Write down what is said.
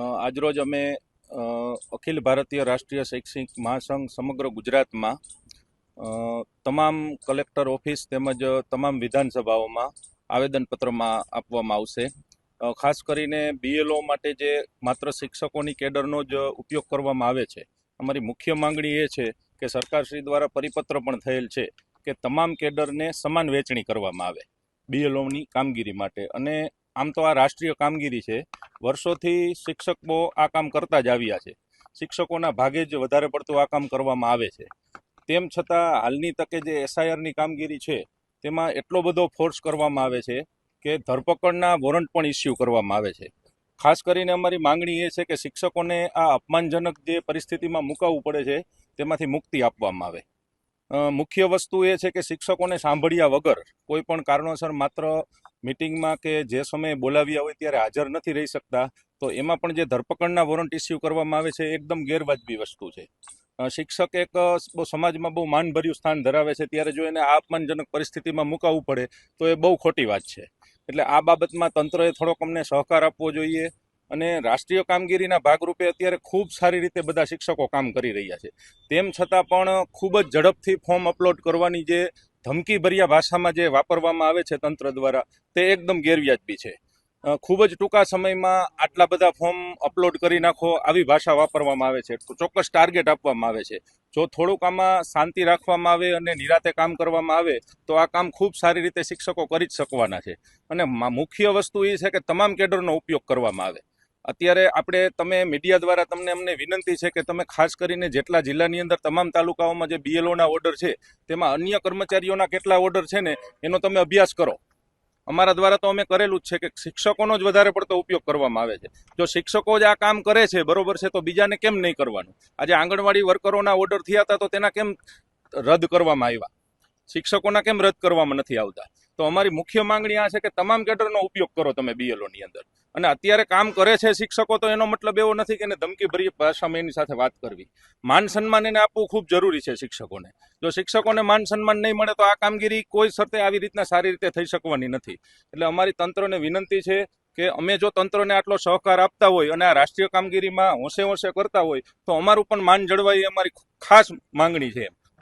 આજરોજ અમે અખિલ ભારતીય રાષ્ટ્રીય શૈક્ષણિક મહાસંઘ સમગ્ર ગુજરાતમાં તમામ કલેક્ટર ઓફિસ તેમજ તમામ વિધાનસભાઓમાં આવેદનપત્રમાં આપવામાં આવશે. ખાસ કરીને બીએલઓ માટે જે માત્ર શિક્ષકોની કેડરનો જ ઉપયોગ કરવામાં આવે છે. અમારી મુખ્ય માંગણી એ છે કે સરકારશ્રી દ્વારા પરિપત્ર પણ થયેલ છે કે તમામ કેડરને સમાન વહેંચણી કરવામાં આવે. બીએલઓની કામગીરી માટે. અને આમ તો આ રાષ્ટ્રીય કામગીરી છે. વર્ષોથી શિક્ષકો આ કામ કરતા જ આવ્યા છે. શિક્ષકોના ભાગે જ વધારે પડતું આ કામ કરવામાં આવે છે. તેમ છતાં હાલની તકે જે એસઆઈઆરની કામગીરી છે, તેમાં એટલો બધો ફોર્સ કરવામાં આવે છે કે ધરપકડના વોરંટ પણ ઇસ્યુ કરવામાં આવે છે. ખાસ કરીને અમારી માંગણી એ છે કે શિક્ષકોને આ અપમાનજનક જે પરિસ્થિતિમાં મુકાવવું પડે છે, તેમાંથી મુક્તિ આપવામાં આવે. મુખ્ય વસ્તુ એ છે કે શિક્ષકોને સાંભળ્યા વગર કોઈ પણ કારણોસર માત્ર મિટિંગમાં કે જે સમયે બોલાવ્યા હોય ત્યારે હાજર નથી રહી શકતા. તો એમાં પણ જે ધરપકડના વોરંટ ઇસ્યુ કરવામાં આવે છે એકદમ ગેરવાજબી વસ્તુ છે. શિક્ષક એક બહુ સમાજમાં બહુ માનભર્યું સ્થાન ધરાવે છે ત્યારે જો એને આ અપમાનજનક પરિસ્થિતિમાં મુકાવવું પડે તો એ બહુ ખોટી વાત છે. એટલે આ બાબતમાં તંત્રએ થોડોક અમને સહકાર આપવો જોઈએ. અને રાષ્ટ્રીય કામગીરીના ભાગરૂપે અત્યારે ખૂબ સારી રીતે બધા શિક્ષકો કામ કરી રહ્યા છે. તેમ છતાં પણ ખૂબ જ ઝડપથી ફોર્મ અપલોડ કરવાની જે ધમકીભર્યા ભાષામાં જે વાપરવામાં આવે છે તંત્ર દ્વારા, તે એકદમ ગેરવ્યાજબી છે. ખૂબ જ ટૂંકા સમયમાં આટલા બધા ફોર્મ અપલોડ કરી નાખો આવી ભાષા વાપરવામાં આવે છે. ચોક્કસ ટાર્ગેટ આપવામાં આવે છે. જો થોડુંક આમાં શાંતિ રાખવામાં આવે અને નિરાતે કામ કરવામાં આવે, તો આ કામ ખૂબ સારી રીતે શિક્ષકો કરી જ શકવાના છે. અને મુખ્ય વસ્તુ એ છે કે તમામ કેડરનો ઉપયોગ કરવામાં આવે. અત્યારે આપણે તમે મીડિયા દ્વારા તમને અમને વિનંતી છે કે તમે ખાસ કરીને જેટલા જિલ્લાની અંદર તમામ તાલુકાઓમાં જે બીએલઓના ઓર્ડર છે, તેમાં અન્ય કર્મચારીઓના કેટલા ઓર્ડર છે ને, એનો તમે અભ્યાસ કરો. અમારા દ્વારા તો અમે કરેલું જ છે કે શિક્ષકોનો જ વધારે પડતો ઉપયોગ કરવામાં આવે છે. જો શિક્ષકો જ આ કામ કરે છે, બરોબર છે, તો બીજાને કેમ નહીં કરવાનું? આજે આંગણવાડી વર્કરોના ઓર્ડર થયા હતા તો તેના કેમ રદ કરવામાં આવ્યા? શિક્ષકોના કેમ રદ કરવામાં નથી આવતા? તો અમારી મુખ્ય માંગણી આ છે કે તમામ કેડરનો ઉપયોગ કરો તમે બીએલઓની અંદર. અને અત્યારે કામ કરે છે શિક્ષકો, તો એનો મતલબ એવો નથી કે એને ધમકીભરી ભાષામાં એની સાથે વાત કરવી. માન સન્માન એને આપવું ખૂબ જરૂરી છે શિક્ષકોને. જો શિક્ષકોને માન સન્માન નહીં મળે તો આ કામગીરી કોઈ શરતે આવી રીતના સારી રીતે થઈ શકવાની નથી. એટલે અમારી તંત્રને વિનંતી છે કે અમે જો તંત્રને આટલો સહકાર આપતા હોય અને આ રાષ્ટ્રીય કામગીરીમાં હોંશે હોંશે કરતા હોય, તો અમારું પણ માન જળવાય એ અમારી ખાસ માંગણી છે